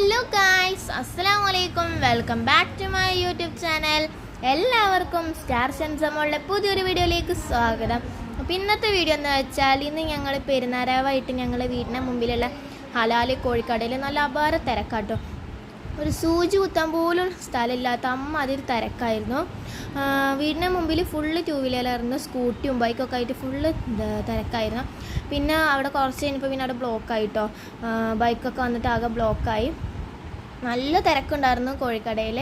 Hello guys അസ്സലാം വലൈക്കും welcome back to my YouTube channel എല്ലാവർക്കും സ്റ്റാർ സെൻസമോളുടെ പുതിയൊരു വീഡിയോയിലേക്ക് സ്വാഗതം. അപ്പോൾ ഇന്നത്തെ വീഡിയോ എന്ന് വെച്ചാൽ ഇന്ന് ഞങ്ങൾ പെരുന്നാരാവായിട്ട് ഞങ്ങൾ വീടിന്റെ മുമ്പിലുള്ള ഹലാലി കോഴിക്കടയിൽ നല്ല അപാര തിരക്കാട്ടോ. ഒരു സൂചി കുത്താൻ പോലും സ്ഥലമില്ലാത്ത അമ്മ അതിൽ തിരക്കായിരുന്നു വീടിന്റെ മുമ്പിൽ ഫുള്ള് ടൂ വീലറായിരുന്നു സ്കൂട്ടിയും ബൈക്കൊക്കെ ആയിട്ട് ഫുള്ള് തിരക്കായിരുന്നു. പിന്നെ അവിടെ കുറച്ച് കഴിഞ്ഞപ്പോൾ പിന്നെ അവിടെ ബ്ലോക്കായിട്ടോ ബൈക്കൊക്കെ വന്നിട്ട് ആകെ ബ്ലോക്കായി നല്ല തിരക്കുണ്ടായിരുന്നു കോഴിക്കടയിൽ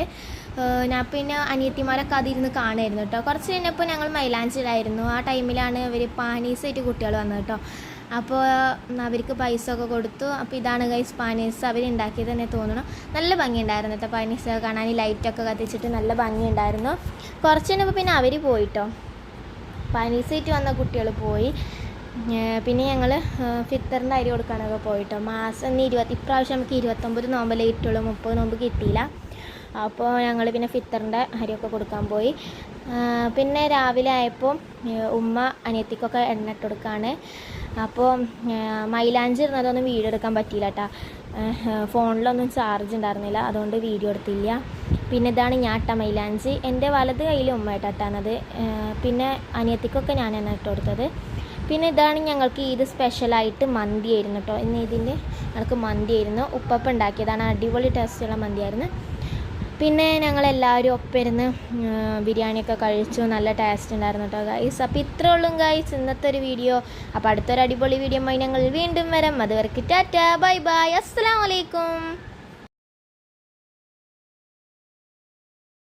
ഞാൻ പിന്നെ അനിയത്തിമാരൊക്കെ അതിരുന്ന് കാണുമായിരുന്നു കേട്ടോ. കുറച്ച് കഴിഞ്ഞപ്പോൾ ഞങ്ങൾ മൈലാഞ്ചിലായിരുന്നു. ആ ടൈമിലാണ് ഇവർ പാനീസായിട്ട് കുട്ടികൾ വന്നത് കേട്ടോ. അപ്പോൾ അവർക്ക് പൈസ ഒക്കെ കൊടുത്തു. അപ്പോൾ ഇതാണ് ഗൈസ് പാനീസ് അവരുണ്ടാക്കിയത് തന്നെ തോന്നണം നല്ല ഭംഗിയുണ്ടായിരുന്നു കേട്ടോ പാനീസ് കാണാൻ. ലൈറ്റൊക്കെ കത്തിച്ചിട്ട് നല്ല ഭംഗിയുണ്ടായിരുന്നു. കുറച്ച് കഴിഞ്ഞപ്പോൾ പിന്നെ അവർ പോയിട്ടോ പാനീസായിട്ട് വന്ന കുട്ടികൾ പോയി. പിന്നെ ഞങ്ങൾ ഫിത്തറിന്റെ അരി കൊടുക്കാനൊക്കെ പോയിട്ടോ. മാസം ഇരുപത്തി ഇപ്രാവശ്യം നമുക്ക് ഇരുപത്തൊമ്പത് നോമ്പല്ലേ കിട്ടുള്ളൂ. മുപ്പത് നോമ്പ് കിട്ടിയില്ല. അപ്പോൾ ഞങ്ങൾ പിന്നെ ഫിത്തറിന്റെ അരിയൊക്കെ കൊടുക്കാൻ പോയി. പിന്നെ രാവിലെ ആയപ്പോൾ ഉമ്മ അനിയത്തിക്കൊക്കെ എണ്ണ ഇട്ട് കൊടുക്കുകയാണ് അപ്പോൾ മൈലാഞ്ചി ഇരുന്നതൊന്നും വീഡിയോ എടുക്കാൻ പറ്റിയില്ല കേട്ടോ ഫോണിലൊന്നും ചാർജ് ഉണ്ടായിരുന്നില്ല. അതുകൊണ്ട് വീഡിയോ എടുത്തില്ല. പിന്നെ ഇതാണ് ഞാട്ട മൈലാഞ്ചി. എന്റെ വലത് കയ്യിൽ ഉമ്മ ഇട്ടാണത്. പിന്നെ അനിയത്തിക്കൊക്കെ ഞാൻ എണ്ണ ഇട്ട് കൊടുത്തത്. പിന്നെ ഇതാണ് ഞങ്ങൾക്ക് ഈദ് സ്പെഷ്യലായിട്ട് മന്തി ആയിരുന്നു കേട്ടോ ഇന്ന് ഇതിന്റെ ഞങ്ങൾക്ക് മന്തി ആയിരുന്നു ഉപ്പപ്പ ഉണ്ടാക്കിയതാണ്. അടിപൊളി ടേസ്റ്റുള്ള മന്തിയായിരുന്നു. പിന്നെ ഞങ്ങൾ എല്ലാവരും ഒപ്പിരുന്ന് ബിരിയാണിയൊക്കെ കഴിച്ചു. നല്ല ടേസ്റ്റ് ഉണ്ടായിരുന്നു കേട്ടോ ഗൈസ് അപ്പോൾ ഇത്രേ ഉള്ളൂ ഗൈസ് ഇന്നത്തെ ഒരു വീഡിയോ. അപ്പോൾ അടുത്തൊരു അടിപൊളി വീഡിയോ ഞങ്ങൾ വീണ്ടും വരാം. അതുവരെ ടാറ്റ. Bye bye. അസ്സലാമു അലൈക്കും.